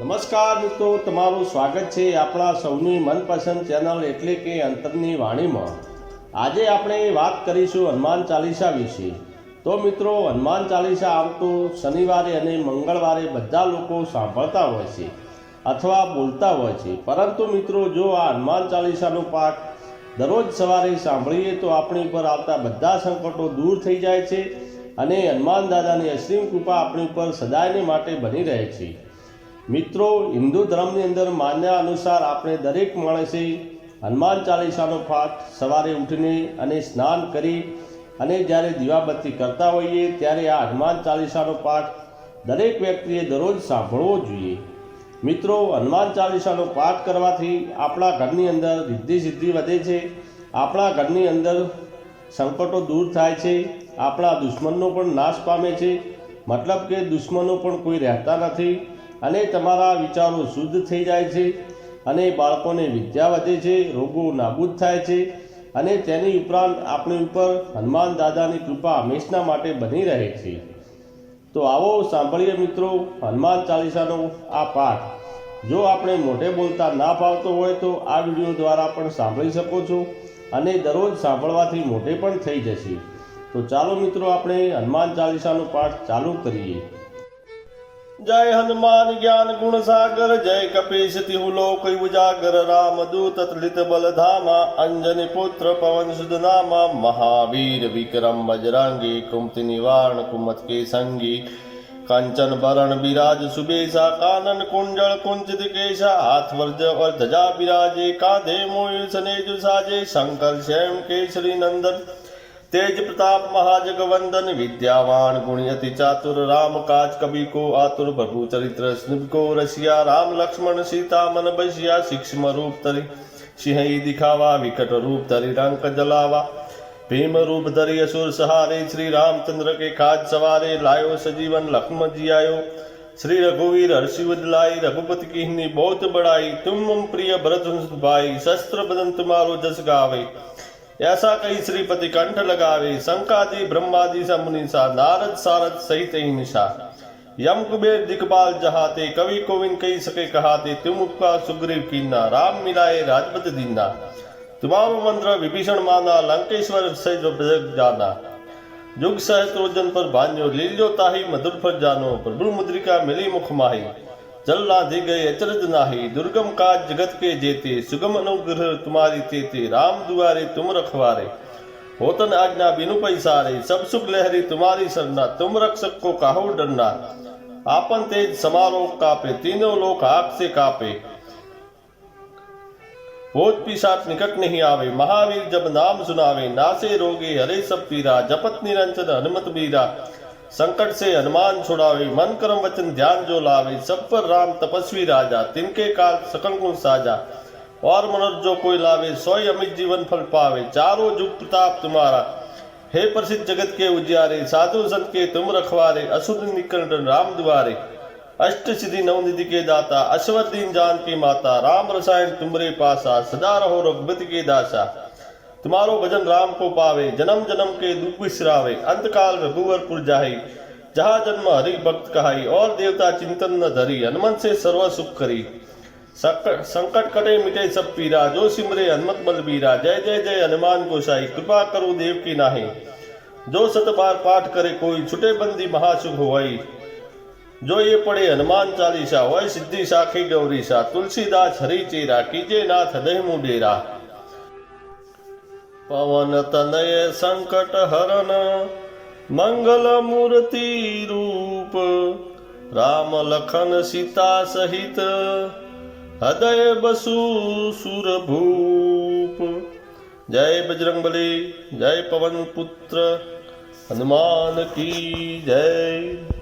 નમસ્કાર મિત્રો, તમારું સ્વાગત છે આપણા સૌની મનપસંદ ચેનલ એટલે કે અંતરની વાણીમાં. આજે આપણે વાત કરીશું હનુમાન ચાલીસા વિશે. તો મિત્રો, હનુમાન ચાલીસા આવતો શનિવારે અને મંગળવારે બધા લોકો સાંભળતા હોય છે અથવા બોલતા હોય છે. પરંતુ મિત્રો, જો આ હનુમાન ચાલીસાનો પાઠ દરરોજ સવારે સાંભળીએ તો આપણી ઉપર આવતા બધા સંકટો દૂર થઈ જાય છે અને હનુમાન દાદાની અસીમ કૃપા આપણી ઉપર સદાયને માટે બની રહે છે. મિત્રો, હિન્દુ ધર્મની અંદર માન્યા અનુસાર આપણે દરેક માણસે હનુમાન ચાલીસાનો પાઠ સવારે ઉઠીને અને સ્નાન કરી અને જ્યારે દીવાબત્તી કરતા હોઈએ ત્યારે આ હનુમાન ચાલીસાનો પાઠ દરેક વ્યક્તિએ દરરોજ સાંભળવો જોઈએ. મિત્રો, હનુમાન ચાલીસાનો પાઠ કરવાથી આપણા ઘરની અંદર રિદ્ધિ સિદ્ધિ વધે છે, આપણા ઘરની અંદર સંકટો દૂર થાય છે, આપણા દુશ્મનનો પણ નાશ પામે છે. મતલબ કે દુશ્મનો પણ કોઈ રહેતા નથી. અને તમારા વિચારો શુદ્ધ થઈ જાય છે અને બાળકોને વિદ્યા વધે છે, રોગો નાબૂદ થાય છે અને તેની ઉપરાંત આપણી ઉપર હનુમાન દાદાની કૃપા હંમેશના માટે બની રહે છે. તો આવો સાંભળીએ મિત્રો હનુમાન ચાલીસાનો આ પાઠ. જો આપણે મોઢે બોલતા ના ફાવતો હોય તો આ વીડિયો દ્વારા પણ સાંભળી શકો છો અને દરરોજ સાંભળવાથી મોઢે પણ થઈ જશે. તો ચાલો મિત્રો આપણે હનુમાન ચાલીસાનો પાઠ ચાલુ કરીએ. જય હનુમાન જ્ઞાન ગુણ સાગર, જય કપીશ તિહુ લોક ઉજાગર, રામ દૂત તલિત બલધામા, અંજન પુત્ર પવન સુદ નામા મહાવીર વિક્રમ બજરંગી કુમતિ નિવારણ કુમત કે સંગી કંચન બરણ બિરાજ, સુબેસા કાનન કુંજળ કુંજિત કેશા હાથ વર્જ વર્ધજા ધજા બિરાજે, કાંધે મોય સનેજુ સાજે, શંકર શ્યામ કેસરી, નંદન तेज प्रताप महाजगवंदन विद्यावान गुणी अति चातुर राम काज कवि को आतुर प्रभु चरित्र स्निप को रसिया राम लक्ष्मण सीता मन बसिया सूक्ष्म रूप तरी सिंह दिखावा विकट रूप धरि रंक जलावा भीम रूप धरि असुर सहारे श्री रामचंद्र के काज सवारे लायो सजीवन लक्ष्मण जी आयो श्री रघुवीर हर्षिवद लाई रघुपति की बहुत बड़ाई तुम मम प्रिय भरत भाई शस्त्र बदन तुम्हारो जस गावे ऐसा कई श्रीपति कंठ लगावे शंकादि ब्रह्मादि सा मुनि सा नारद सारद सहित ही निशा यम कुबेर दिखपाल जहाते कवि कोविन कही सके कहाते तुम उपका सुग्रीव कीना राम मिलाए राजपत दीना तुम्हारो मंत्र विभीषण माना लंकेश्वर सज जग जाना जुग सहस्त्रोजन पर भान्यो लील्यो ताही मधुर पर जानो प्रभु मुद्रिका मिली मुख माही જલ્લા દિગય અચરજ નાહી, દુર્ગમ કાજ જગત કે જેતે સુગમ અનુગ્રહ તુમારી તેતે રામ દુઆરે તુમ રખવારે. હોતન આજના બિનુ પૈસારે, સબ સુખ લહેરી તુમારી સરના તુમ રક્ષક કો કાહો ડરના. આપન તેજ સમારોહ કાપે, તીનો લોક આપ સે કાપે. ભોજ પિશાચ નિકટ નહીં આવે, મહાવીર જબ નામ સુનાવે, નાસે રોગે, હરે સબ પીરા, જપત નિરંજન હનુમત બીરા संकट से हनुमान छुड़ावे मन कर्म वचन ध्यान जो लावे, सब पर राम तपस्वी राजा, तिनके काल सकल गुण साजा। और मनोज जो कोई लावे, सोई अमित जीवन फल पावे। चारों जुग प्रताप तुम्हारा। हे प्रसिद्ध जगत के उजियारे, साधु संत के तुम रखवारे, असुर निकरण राम दुआरे। अष्ट सिद्धि नवनिधि के दाता अश्वदीन जान की माता, राम रसायन तुमरे पासा, सदा रहो रघुपति के दासा। तुम्हारो भजन राम को पावे जन्म जन्म के दुख विसरावे अंत काल रघुवरपुर जाही जहाँ जन्म हरि भक्त कहाई और देवता चिंतन न धरी हनुमन से सर्व सुख करी संकट संकट कटे मिटे सब पीरा जो सिमरे हनुमत बलबीरा जय जय जय हनुमान गोसाई कृपा करो देव की नाही जो सत बार पाठ करे कोई छुटे बंदी महासुख होई जो ये पढ़े हनुमान चालीसा वह सिद्धि साखी गौरी सा तुलसीदास हरि चेरा कीजे नाथ हृदय मुडेरा પવન તનય સંકટ હરણ, મંગલ મૂર્તિ રૂપ, રામ લખન સીતા સહિત, હૃદય બસુ સુરભૂપ. જય બજરંગબલી, જય પવન પુત્ર હનુમાન કી જય.